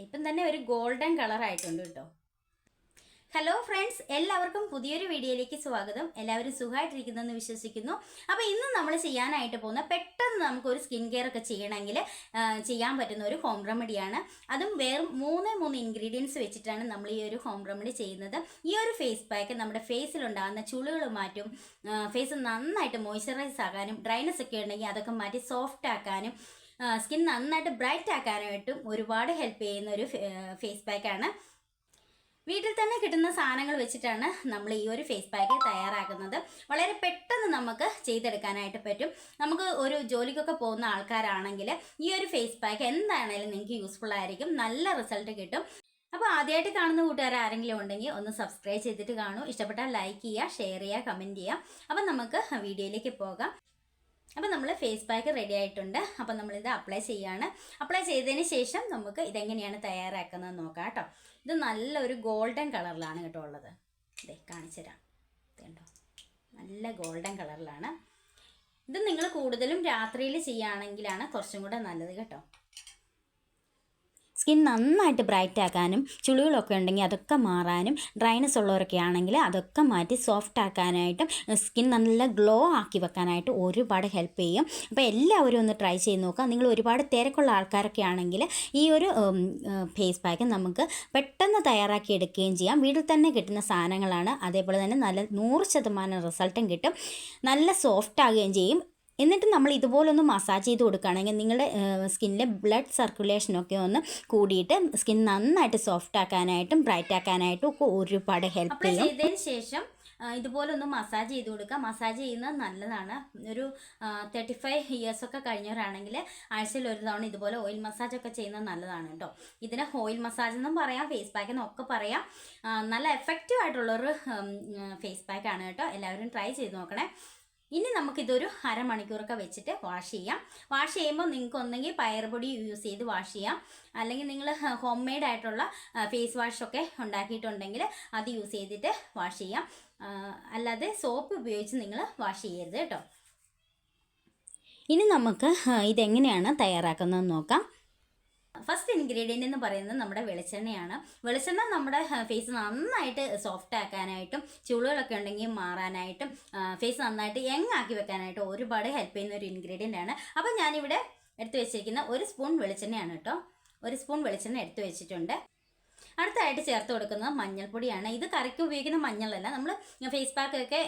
ഇപ്പം തന്നെ ഒരു ഗോൾഡൻ കളർ ആയിട്ടുണ്ട് കേട്ടോ. ഹലോ ഫ്രണ്ട്സ് എല്ലാവർക്കും പുതിയൊരു വീഡിയോയിലേക്ക് സ്വാഗതം. എല്ലാവരും സുഖമായിട്ടിരിക്കുന്നെന്ന് വിശ്വസിക്കുന്നു. അപ്പോൾ ഇന്ന് നമ്മൾ ചെയ്യാനായിട്ട് പോകുന്ന പെട്ടെന്ന് നമുക്ക് ഒരു സ്കിൻ കെയർ ഒക്കെ ചെയ്യണമെങ്കിൽ ചെയ്യാൻ പറ്റുന്ന ഒരു ഹോം റെമഡിയാണ്. അതും വേറും മൂന്ന് മൂന്ന് ഇൻഗ്രീഡിയൻസ് വെച്ചിട്ടാണ് നമ്മൾ ഈ ഒരു ഹോം റെമഡി ചെയ്യുന്നത്. ഈ ഒരു ഫേസ് പാക്ക് നമ്മുടെ ഫേസിലുണ്ടാകുന്ന ചുളികൾ മാറ്റും ഫേസ് നന്നായിട്ട് മോയ്സ്ചറൈസ് ആകാനും ഡ്രൈനസ് ഒക്കെ ഉണ്ടെങ്കിൽ അതൊക്കെ മാറ്റി സോഫ്റ്റ് ആക്കാനും സ്കിൻ നന്നായിട്ട് ബ്രൈറ്റ് ആക്കാനായിട്ടും ഒരുപാട് ഹെൽപ്പ് ചെയ്യുന്ന ഒരു ഫേസ് പാക്കാണ് വീട്ടിൽ തന്നെ കിട്ടുന്ന സാധനങ്ങൾ വെച്ചിട്ടാണ് നമ്മൾ ഈ ഒരു ഫേസ് പാക്ക് തയ്യാറാക്കുന്നത്. വളരെ പെട്ടെന്ന് നമുക്ക് ചെയ്തെടുക്കാനായിട്ട് പറ്റും. നമുക്ക് ഒരു ജോലിക്കൊക്കെ പോകുന്ന ആൾക്കാരാണെങ്കിൽ ഈ ഒരു ഫേസ് പാക്ക് എന്താണേലും നിങ്ങൾക്ക് യൂസ്ഫുൾ ആയിരിക്കും. നല്ല റിസൾട്ട് കിട്ടും. അപ്പോൾ ആദ്യമായിട്ട് കാണുന്ന കൂട്ടുകാർ ആരെങ്കിലും ഉണ്ടെങ്കിൽ ഒന്ന് സബ്സ്ക്രൈബ് ചെയ്തിട്ട് കാണൂ. ഇഷ്ടപ്പെട്ടാൽ ലൈക്ക് ചെയ്യുക ഷെയർ ചെയ്യുക കമന്റ് ചെയ്യുക. അപ്പം നമുക്ക് വീഡിയോയിലേക്ക് പോകാം. അപ്പോൾ നമ്മൾ ഫേസ് പാക്ക് റെഡി ആയിട്ടുണ്ട്. അപ്പോൾ നമ്മളിത് അപ്ലൈ ചെയ്യാണ്. അപ്ലൈ ചെയ്തതിന് ശേഷം നമുക്ക് ഇതെങ്ങനെയാണ് തയ്യാറാക്കുന്നത് നോക്കാം കേട്ടോ. ഇത് നല്ലൊരു ഗോൾഡൻ കളറിലാണ് കേട്ടോ ഉള്ളത്. ഇതേ കാണിച്ചു തരാം. നല്ല ഗോൾഡൻ കളറിലാണ് ഇത് നിങ്ങൾ കൂടുതലും രാത്രിയിൽ ചെയ്യുകയാണെങ്കിലാണ് കുറച്ചും കൂടെ നല്ലത് കേട്ടോ. സ്കിൻ നന്നായിട്ട് ബ്രൈറ്റ് ആക്കാനും ചുളികളൊക്കെ ഉണ്ടെങ്കിൽ അതൊക്കെ മാറാനും ഡ്രൈനസ് ഉള്ളവരൊക്കെ ആണെങ്കിൽ അതൊക്കെ മാറ്റി സോഫ്റ്റ് ആക്കാനായിട്ടും സ്കിൻ നല്ല ഗ്ലോ ആക്കി വെക്കാനായിട്ട് ഒരുപാട് ഹെൽപ്പ് ചെയ്യും. അപ്പോൾ എല്ലാവരും ഒന്ന് ട്രൈ ചെയ്ത് നോക്കുക. നിങ്ങൾ ഒരുപാട് തിരക്കുള്ള ആൾക്കാരൊക്കെ ആണെങ്കിൽ ഈ ഒരു ഫേസ് പാക്ക് നമുക്ക് പെട്ടെന്ന് തയ്യാറാക്കി എടുക്കുകയും ചെയ്യാം. വീട്ടിൽ തന്നെ കിട്ടുന്ന സാധനങ്ങളാണ്. അതേപോലെ തന്നെ നല്ല നൂറ് ശതമാനം റിസൾട്ടും കിട്ടും. നല്ല സോഫ്റ്റ് ആകുകയും ചെയ്യും. എന്നിട്ട് നമ്മൾ ഇതുപോലൊന്ന് മസാജ് ചെയ്ത് കൊടുക്കുകയാണെങ്കിൽ നിങ്ങളുടെ സ്കിന്നിലെ ബ്ലഡ് സർക്കുലേഷനൊക്കെ ഒന്ന് കൂടിയിട്ട് സ്കിൻ നന്നായിട്ട് സോഫ്റ്റ് ആക്കാനായിട്ടും ബ്രൈറ്റ് ആക്കാനായിട്ടും ഒക്കെ ഒരുപാട് ഹെൽപ്പ് ചെയ്യും. ചെയ്തതിന് ശേഷം ഇതുപോലെ ഒന്ന് മസാജ് ചെയ്ത് കൊടുക്കുക. മസാജ് ചെയ്യുന്നത് നല്ലതാണ്. ഒരു തേർട്ടി ഫൈവ് ഇയേഴ്സൊക്കെ കഴിഞ്ഞവരാണെങ്കിൽ ആഴ്ചയിൽ ഒരു തവണ ഇതുപോലെ ഓയിൽ മസാജ് ഒക്കെ ചെയ്യുന്നത് നല്ലതാണ് കേട്ടോ. ഇതിനെ ഓയിൽ മസാജ് എന്നും പറയാം ഫേസ് പാക്ക് എന്നൊക്കെ പറയാം. നല്ല എഫക്റ്റീവ് ആയിട്ടുള്ളൊരു ഫേസ് പാക്കാണ് കേട്ടോ. എല്ലാവരും ട്രൈ ചെയ്ത് നോക്കണേ. ഇനി നമുക്കിതൊരു അരമണിക്കൂറൊക്കെ വെച്ചിട്ട് വാഷ് ചെയ്യാം. വാഷ് ചെയ്യുമ്പോൾ നിങ്ങൾക്ക് ഒന്നെങ്കിൽ പയർപൊടി യൂസ് ചെയ്ത് വാഷ് ചെയ്യാം. അല്ലെങ്കിൽ നിങ്ങൾ ഹോം മെയ്ഡ് ആയിട്ടുള്ള ഫേസ് വാഷൊക്കെ ഉണ്ടാക്കിയിട്ടുണ്ടെങ്കിൽ അത് യൂസ് ചെയ്തിട്ട് വാഷ് ചെയ്യാം. അല്ലാതെ സോപ്പ് ഉപയോഗിച്ച് നിങ്ങൾ വാഷ് ചെയ്യരുത് കേട്ടോ. ഇനി നമുക്ക് ഇതെങ്ങനെയാണ് തയ്യാറാക്കുന്നത് നോക്കാം. ഫസ്റ്റ് ഇൻഗ്രീഡിയന്റ് എന്ന് പറയുന്നത് നമ്മുടെ വെളിച്ചെണ്ണയാണ്. വെളിച്ചെണ്ണ നമ്മുടെ ഫേസ് നന്നായിട്ട് സോഫ്റ്റ് ആക്കാനായിട്ടും ചുളുകളൊക്കെ ഉണ്ടെങ്കിൽ മാറാനായിട്ടും ഫേസ് നന്നായിട്ട് യങ് ആക്കി വെക്കാനായിട്ടും ഒരുപാട് ഹെൽപ്പ് ചെയ്യുന്ന ഒരു ഇൻഗ്രീഡിയന്റ് ആണ്. അപ്പോൾ ഞാനിവിടെ എടുത്തു വെച്ചിരിക്കുന്ന ഒരു സ്പൂൺ വെളിച്ചെണ്ണയാണ് കേട്ടോ. ഒരു സ്പൂൺ വെളിച്ചെണ്ണ എടുത്തു വെച്ചിട്ടുണ്ട്. അടുത്തായിട്ട് ചേർത്ത് കൊടുക്കുന്നത് മഞ്ഞൾപ്പൊടിയാണ്. ഇത് കറിക്ക് ഉപയോഗിക്കുന്ന മഞ്ഞളല്ല. നമ്മൾ ഫേസ് പാക്ക് ഒക്കെ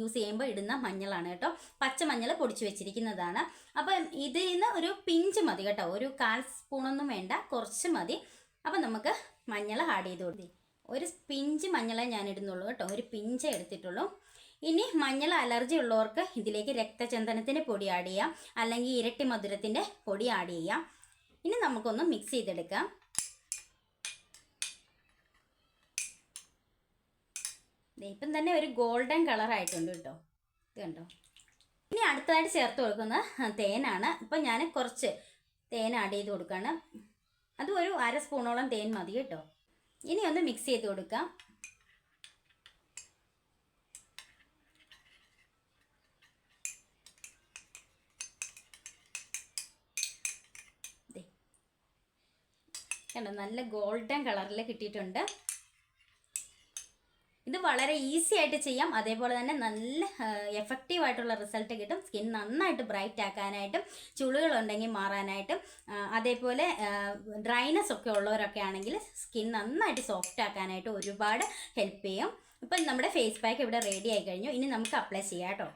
യൂസ് ചെയ്യുമ്പോൾ ഇടുന്ന മഞ്ഞളാണ് കേട്ടോ. പച്ചമഞ്ഞൾ പൊടിച്ചു വെച്ചിരിക്കുന്നതാണ്. അപ്പം ഇതിൽ നിന്ന് ഒരു പിഞ്ച് മതി കേട്ടോ. ഒരു കാൽ സ്പൂണൊന്നും വേണ്ട. കുറച്ച് മതി. അപ്പം നമുക്ക് മഞ്ഞൾ ആഡ് ചെയ്ത് കൊടുത്തി ഒരു പിഞ്ച് മഞ്ഞളെ ഞാൻ ഇടുന്നുള്ളൂ കേട്ടോ. ഒരു പിഞ്ച് എടുത്തിട്ടുള്ളൂ. ഇനി മഞ്ഞൾ അലർജി ഉള്ളവർക്ക് ഇതിലേക്ക് രക്തചന്ദനത്തിന്റെ പൊടി ആഡ് ചെയ്യാം. അല്ലെങ്കിൽ ഇരട്ടി മധുരത്തിന്റെ പൊടി ആഡ് ചെയ്യാം. ഇനി നമുക്കൊന്ന് മിക്സ് ചെയ്തെടുക്കാം. ഇപ്പം തന്നെ ഒരു ഗോൾഡൻ കളർ ആയിട്ടുണ്ട് കേട്ടോ. ഇത് കണ്ടോ? ഇനി അടുത്തതായിട്ട് ചേർത്ത് കൊടുക്കുന്ന തേനാണ്. ഇപ്പം ഞാൻ കുറച്ച് തേൻ ആഡ് ചെയ്ത് കൊടുക്കുകയാണ് അത് ഒരു അര സ്പൂണോളം തേൻ മതി കേട്ടോ. ഇനി ഒന്ന് മിക്സ് ചെയ്ത് കൊടുക്കാം. കണ്ടോ നല്ല ഗോൾഡൻ കളറിൽ കിട്ടിയിട്ടുണ്ട്. ഇത് വളരെ ഈസി ആയിട്ട് ചെയ്യാം. അതേപോലെ തന്നെ നല്ല എഫക്റ്റീവ് ആയിട്ടുള്ള റിസൾട്ട് കിട്ടും. സ്കിൻ നന്നായിട്ട് ബ്രൈറ്റ് ആക്കാനായിട്ടും ചുളികളുണ്ടെങ്കിൽ മാറാനായിട്ടും അതേപോലെ ഡ്രൈനസ് ഒക്കെ ഉള്ളവരൊക്കെ ആണെങ്കിൽ സ്കിൻ നന്നായിട്ട് സോഫ്റ്റ് ആക്കാനായിട്ട് ഒരുപാട് ഹെൽപ്പ് ചെയ്യും. ഇപ്പം നമ്മുടെ ഫേസ് പാക്ക് ഇവിടെ റെഡി ആയി കഴിഞ്ഞു. ഇനി നമുക്ക് അപ്ലൈ ചെയ്യാം കേട്ടോ.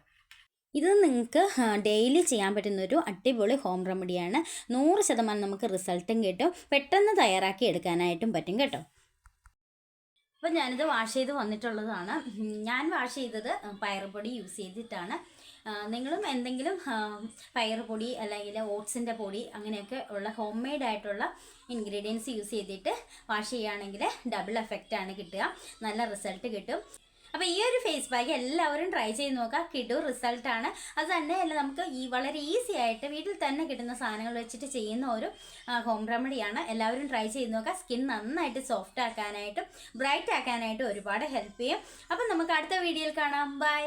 ഇത് നിങ്ങൾക്ക് ഡെയിലി ചെയ്യാൻ പറ്റുന്ന ഒരു അടിപൊളി ഹോം റെമഡിയാണ് നൂറ് ശതമാനം നമുക്ക് റിസൾട്ടും കിട്ടും. പെട്ടെന്ന് തയ്യാറാക്കി എടുക്കാനായിട്ടും പറ്റും കേട്ടോ. അപ്പം ഞാനിത് വാഷ് ചെയ്ത് വന്നിട്ടുള്ളതാണ്. ഞാൻ വാഷ് ചെയ്തത് പയറുപൊടി യൂസ് ചെയ്തിട്ടാണ്. നിങ്ങളും എന്തെങ്കിലും പയറുപൊടി അല്ലെങ്കിൽ ഓട്സിന്റെ പൊടി അങ്ങനെയൊക്കെ ഉള്ള ഹോം മെയ്ഡ് ആയിട്ടുള്ള ഇൻഗ്രീഡിയൻസ് യൂസ് ചെയ്തിട്ട് വാഷ് ചെയ്യുകയാണെങ്കിൽ ഡബിൾ എഫക്റ്റാണ് കിട്ടുക. നല്ല റിസൾട്ട് കിട്ടും. അപ്പോൾ ഈ ഒരു ഫേസ് പാക്ക് എല്ലാവരും ട്രൈ ചെയ്ത് നോക്കുക. കിടു റിസൾട്ടാണ് അത് തന്നെയല്ല നമുക്ക് ഈ വളരെ ഈസി ആയിട്ട് വീട്ടിൽ തന്നെ കിട്ടുന്ന സാധനങ്ങൾ വെച്ചിട്ട് ചെയ്യുന്ന ഒരു ഹോം റെമഡിയാണ് എല്ലാവരും ട്രൈ ചെയ്ത് നോക്കുക. സ്കിൻ നന്നായിട്ട് സോഫ്റ്റ് ആക്കാനായിട്ടും ബ്രൈറ്റ് ആക്കാനായിട്ടും ഒരുപാട് ഹെൽപ്പ് ചെയ്യും. അപ്പം നമുക്ക് അടുത്ത വീഡിയോയിൽ കാണാം. ബൈ